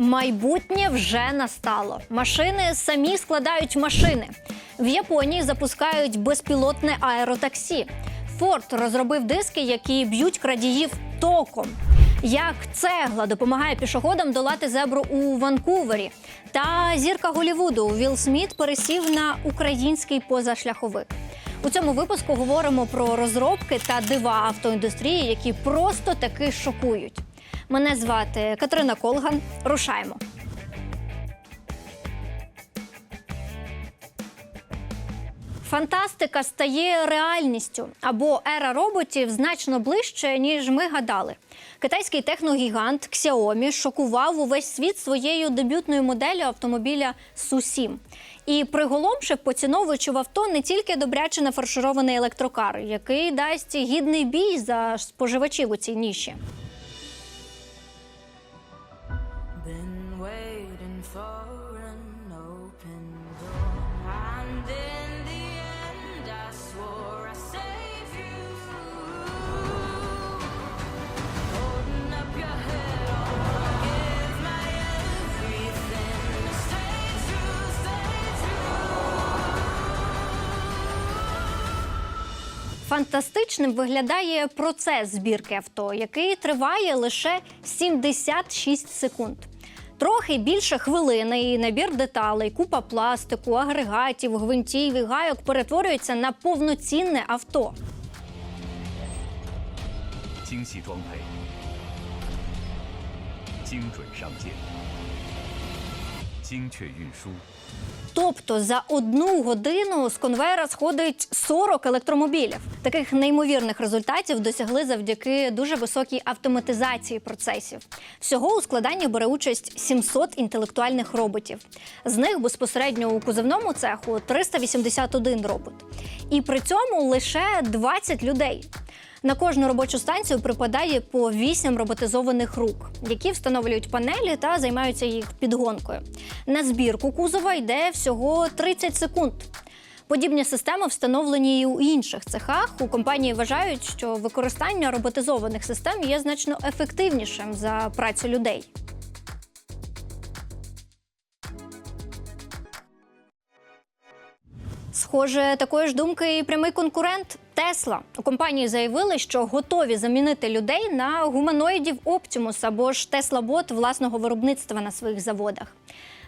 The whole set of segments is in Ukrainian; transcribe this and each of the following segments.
Майбутнє вже настало. Машини самі складають машини. В Японії запускають безпілотне аеротаксі. Форд розробив диски, які б'ють крадіїв током. Як цегла допомагає пішоходам долати зебру у Ванкувері. Та зірка Голівуду Вілл Сміт пересів на український позашляховик. У цьому випуску говоримо про розробки та дива автоіндустрії, які просто таки шокують. Мене звати Катерина Колган. Рушаємо. Фантастика стає реальністю або ера роботів значно ближче, ніж ми гадали. Китайський техногігант Xiaomi шокував увесь світ своєю дебютною моделлю автомобіля Su-7. І приголомшив поціновувачів авто не тільки добряче нафарширований електрокар, який дасть гідний бій за споживачів у цій ніші. Фантастичним виглядає процес збірки авто, який триває лише 76 секунд. Трохи більше хвилини і набір деталей, купа пластику, агрегатів, гвинтів і гайок перетворюється на повноцінне авто. 精 Тобто за одну годину з конвейера сходить 40 електромобілів. Таких неймовірних результатів досягли завдяки дуже високій автоматизації процесів. Всього у складанні бере участь 700 інтелектуальних роботів. З них безпосередньо у кузовному цеху 381 робот, і при цьому лише 20 людей. На кожну робочу станцію припадає по 8 роботизованих рук, які встановлюють панелі та займаються їх підгонкою. На збірку кузова йде всього 30 секунд. Подібні системи встановлені і у інших цехах. У компанії вважають, що використання роботизованих систем є значно ефективнішим за працю людей. Схоже, такої ж думки і прямий конкурент Тесла. У компанії заявили, що готові замінити людей на гуманоїдів Optimus або ж Bot власного виробництва на своїх заводах.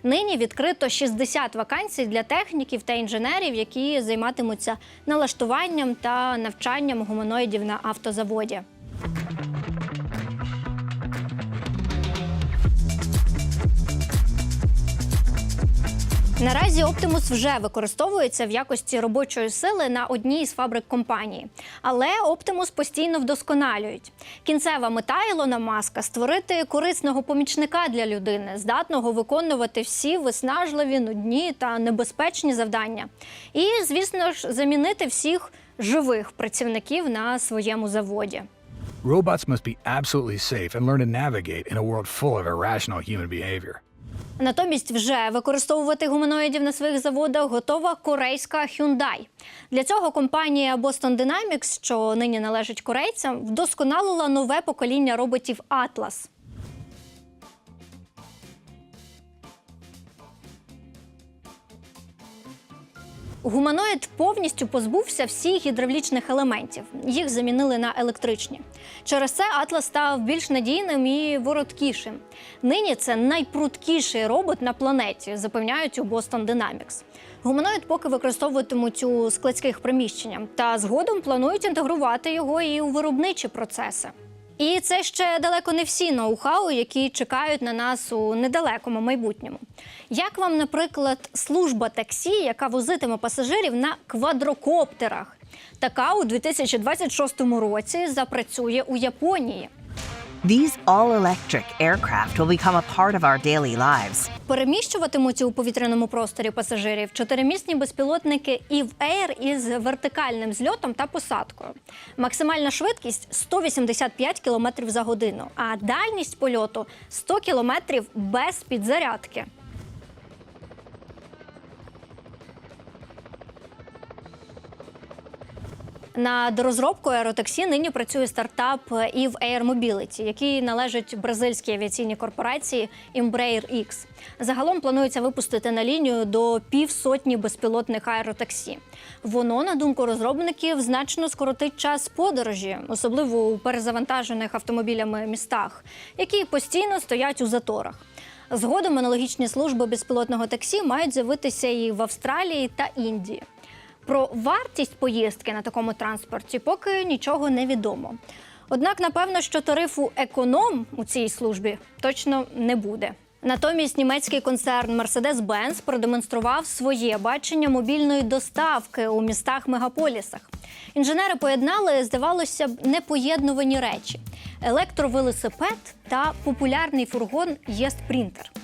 Нині відкрито 60 вакансій для техніків та інженерів, які займатимуться налаштуванням та навчанням гуманоїдів на автозаводі. Наразі Оптимус вже використовується в якості робочої сили на одній з фабрик компанії. Але Оптимус постійно вдосконалюють. Кінцева мета Ілона Маска створити корисного помічника для людини, здатного виконувати всі виснажливі, нудні та небезпечні завдання. І, звісно ж, замінити всіх живих працівників на своєму заводі. Robots must be absolutely safe and learn to navigate in a world full of irrational human behavior. Натомість вже використовувати гуманоїдів на своїх заводах готова корейська Hyundai. Для цього компанія Boston Dynamics, що нині належить корейцям, вдосконалила нове покоління роботів Atlas. Гуманоїд повністю позбувся всіх гідравлічних елементів. Їх замінили на електричні. Через це Атлас став більш надійним і вороткішим. Нині це найпрудкіший робот на планеті, запевняють у Boston Dynamics. Гуманоїд поки використовуватимуть у складських приміщеннях, та згодом планують інтегрувати його і у виробничі процеси. І це ще далеко не всі ноу-хау, які чекають на нас у недалекому майбутньому. Як вам, наприклад, служба таксі, яка возитиме пасажирів на квадрокоптерах? Така у 2026 році запрацює у Японії. These all electric aircraft will become a part of our daily lives. Переміщуватимуться у повітряному просторі пасажирів чотиримісні безпілотники EVE Air із вертикальним зльотом та посадкою. Максимальна швидкість 185 км за годину, а дальність польоту 100 км без підзарядки. Над розробкою аеротаксі нині працює стартап Eve Air Mobility, який належить бразильській авіаційній корпорації Embraer X. Загалом планується випустити на лінію до півсотні безпілотних аеротаксі. Воно, на думку розробників, значно скоротить час подорожі, особливо у перезавантажених автомобілями містах, які постійно стоять у заторах. Згодом аналогічні служби безпілотного таксі мають з'явитися і в Австралії та Індії. Про вартість поїздки на такому транспорті поки нічого не відомо. Однак, напевно, що тарифу економ у цій службі точно не буде. Натомість німецький концерн Mercedes-Benz продемонстрував своє бачення мобільної доставки у містах-мегаполісах. Інженери поєднали, здавалося б, непоєднувані речі: електровелосипед та популярний фургон Єст-Принтер.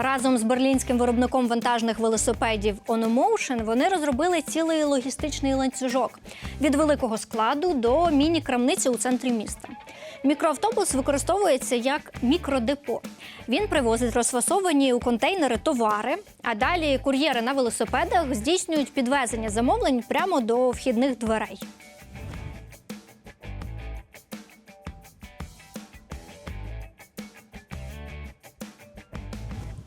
Разом з берлінським виробником вантажних велосипедів OnoMotion вони розробили цілий логістичний ланцюжок від великого складу до міні-крамниці у центрі міста. Мікроавтобус використовується як мікродепо. Він привозить розфасовані у контейнери товари, а далі кур'єри на велосипедах здійснюють підвезення замовлень прямо до вхідних дверей.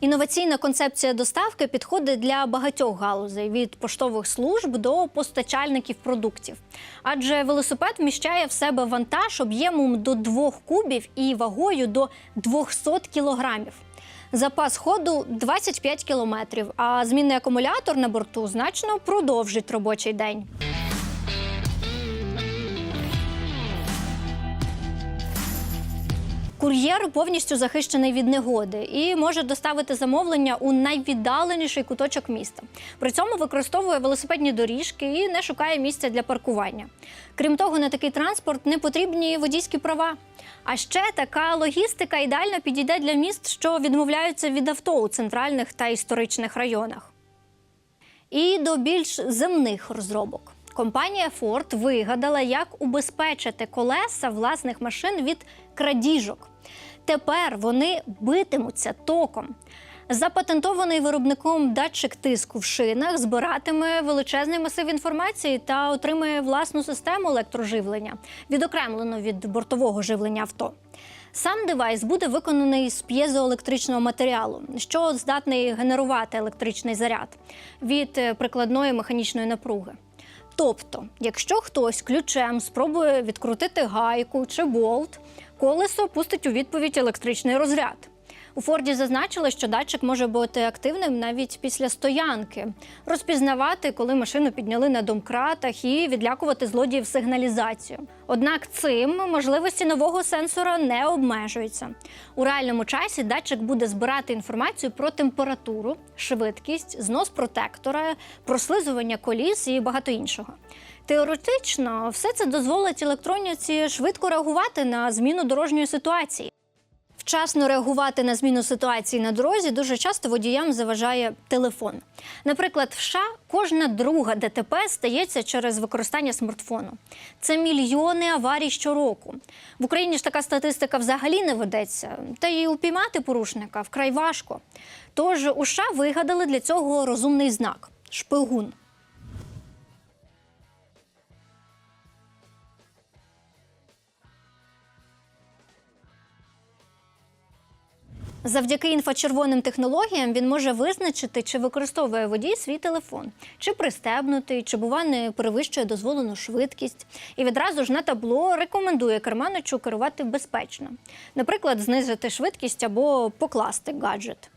Інноваційна концепція доставки підходить для багатьох галузей від поштових служб до постачальників продуктів. Адже велосипед вміщає в себе вантаж об'ємом до 2 кубів і вагою до 200 кілограмів. Запас ходу 25 кілометрів, а змінний акумулятор на борту значно продовжить робочий день. Кур'єр повністю захищений від негоди і може доставити замовлення у найвіддаленіший куточок міста. При цьому використовує велосипедні доріжки і не шукає місця для паркування. Крім того, на такий транспорт не потрібні водійські права. А ще така логістика ідеально підійде для міст, що відмовляються від авто у центральних та історичних районах. І до більш земних розробок. Компанія Ford вигадала, як убезпечити колеса власних машин від крадіжок. Тепер вони битимуться током. Запатентований виробником датчик тиску в шинах збиратиме величезний масив інформації та отримає власну систему електроживлення, відокремлену від бортового живлення авто. Сам девайс буде виконаний з п'єзоелектричного матеріалу, що здатний генерувати електричний заряд від е, прикладної механічної напруги. Тобто, якщо хтось ключем спробує відкрутити гайку чи болт, колесо пустить у відповідь електричний розряд. У Форді зазначили, що датчик може бути активним навіть після стоянки, розпізнавати, коли машину підняли на домкратах і відлякувати злодіїв сигналізацію. Однак цим можливості нового сенсора не обмежуються. У реальному часі датчик буде збирати інформацію про температуру, швидкість, знос протектора, прослизування коліс і багато іншого. Теоретично, все це дозволить електроніці швидко реагувати на зміну дорожньої ситуації. Вчасно реагувати на зміну ситуації на дорозі дуже часто водіям заважає телефон. Наприклад, в США кожна друга ДТП стається через використання смартфону. Це мільйони аварій щороку. В Україні ж така статистика взагалі не ведеться, та й упіймати порушника вкрай важко. Тож у США вигадали для цього розумний знак шпигун. Завдяки інфрачервоним технологіям він може визначити, чи використовує водій свій телефон, чи пристебнутий, чи бува не перевищує дозволену швидкість. І відразу ж на табло рекомендує керманичу керувати безпечно, наприклад, знизити швидкість або покласти гаджет.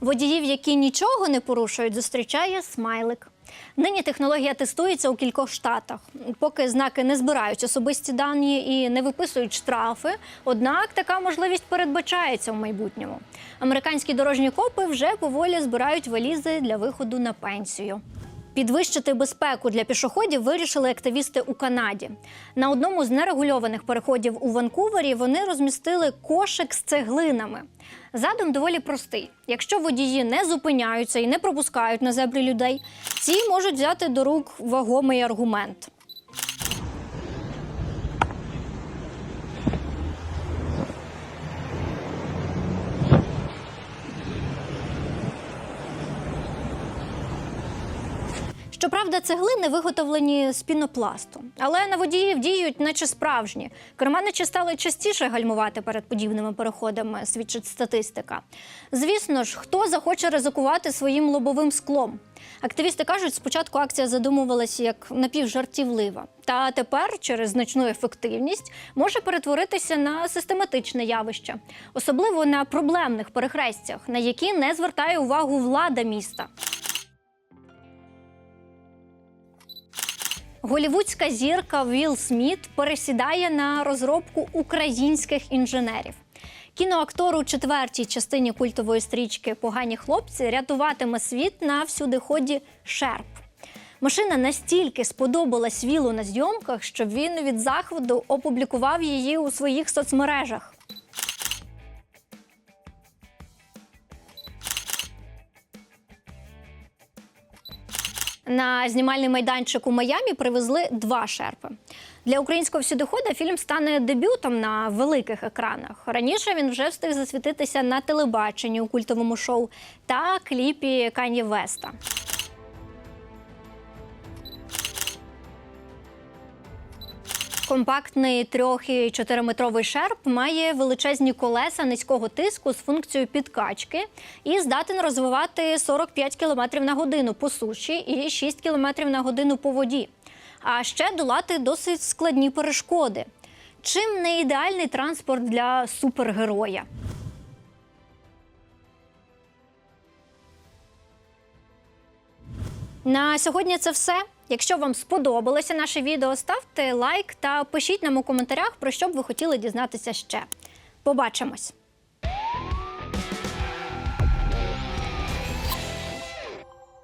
Водіїв, які нічого не порушують, зустрічає смайлик. Нині технологія тестується у кількох штатах. Поки знаки не збирають особисті дані і не виписують штрафи. Однак така можливість передбачається в майбутньому. Американські дорожні копи вже поволі збирають валізи для виходу на пенсію. Підвищити безпеку для пішоходів вирішили активісти у Канаді. На одному з нерегульованих переходів у Ванкувері вони розмістили кошик з цеглинами. Задум доволі простий. Якщо водії не зупиняються і не пропускають на зебрі людей, ці можуть взяти до рук вагомий аргумент. Щоправда, цеглини виготовлені з пінопласту, але на водіїв діють, наче справжні. Керманичі стали частіше гальмувати перед подібними переходами, свідчить статистика. Звісно ж, хто захоче ризикувати своїм лобовим склом? Активісти кажуть, спочатку акція задумувалася як напівжартівлива, та тепер, через значну ефективність, може перетворитися на систематичне явище, особливо на проблемних перехрестях, на які не звертає увагу влада міста. Голівудська зірка Вілл Сміт пересідає на розробку українських інженерів. Кіноактор у четвертій частині культової стрічки Погані хлопці рятуватиме світ на всюдиході Шерп. Машина настільки сподобалась Вілу на зйомках, що він від заходу опублікував її у своїх соцмережах. На знімальний майданчик у Майамі привезли два шерпи. Для українського всюдихода фільм стане дебютом на великих екранах. Раніше він вже встиг засвітитися на телебаченні у культовому шоу та кліпі Кані Веста. Компактний трьох- і чотириметровий шерп має величезні колеса низького тиску з функцією підкачки і здатен розвивати 45 км на годину по суші і 6 км на годину по воді. А ще долати досить складні перешкоди. Чим не ідеальний транспорт для супергероя? На сьогодні це все. Якщо вам сподобалося наше відео, ставте лайк та пишіть нам у коментарях, про що б ви хотіли дізнатися ще. Побачимось!